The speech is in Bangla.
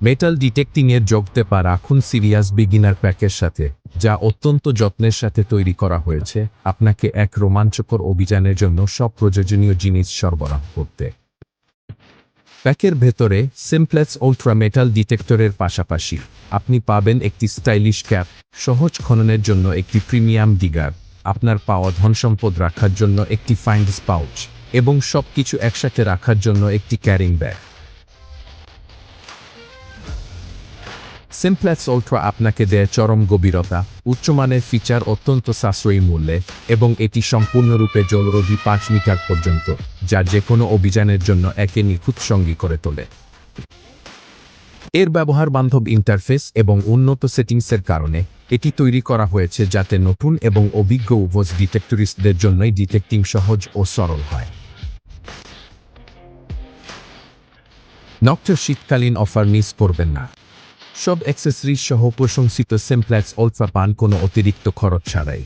মেটাল ডিটেক্টিংয়ের যোগতে পা রাখুন সিরিয়াস বিগিনার প্যাকের সাথে, যা অত্যন্ত যত্নের সাথে তৈরি করা হয়েছে, আপনাকে এক রোমাঞ্চকর অভিযানের জন্য সব প্রয়োজনীয় জিনিস সরবরাহ করতে। প্যাকের ভেতরে সিমপ্লেক্স আলট্রা মেটাল ডিটেক্টরের পাশাপাশি, আপনি পাবেন একটি স্টাইলিশ ক্যাপ সহজ খননের জন্য একটি প্রিমিয়াম ডিগার আপনার পাওয়া ধনসম্পদ রাখার জন্য একটি ফাইন্ডস পাউচ এবং সবকিছু একসাথে রাখার জন্য একটি ক্যারিং ব্যাগ সিমপ্লেক্স আলট্রা আপনাকে দেয় চরম গভীরতা, উচ্চমানের ফিচার অত্যন্ত সাশ্রয়ী মূল্যে, এবং এটি সম্পূর্ণরূপে জলরোধী পাঁচ মিটার পর্যন্ত, যা যে কোনো অভিযানের জন্য একে নিখুঁত সঙ্গী করে তোলে। এর ব্যবহার বান্ধব ইন্টারফেস এবং উন্নত সেটিংসের কারণে, এটি তৈরি করা হয়েছে যাতে নতুন এবং অভিজ্ঞ উপজ ডিটেক্টরিস্টদের জন্যই ডিটেক্টিং সহজ ও সরল হয়। নক্টার শীতকালীন অফার মিস করবেন না। সব অ্যাক্সেসরিজ সহ প্রশংসিত সেমপ্ল্যাক্স অলফা পান কোনো অতিরিক্ত খরচ ছাড়াই।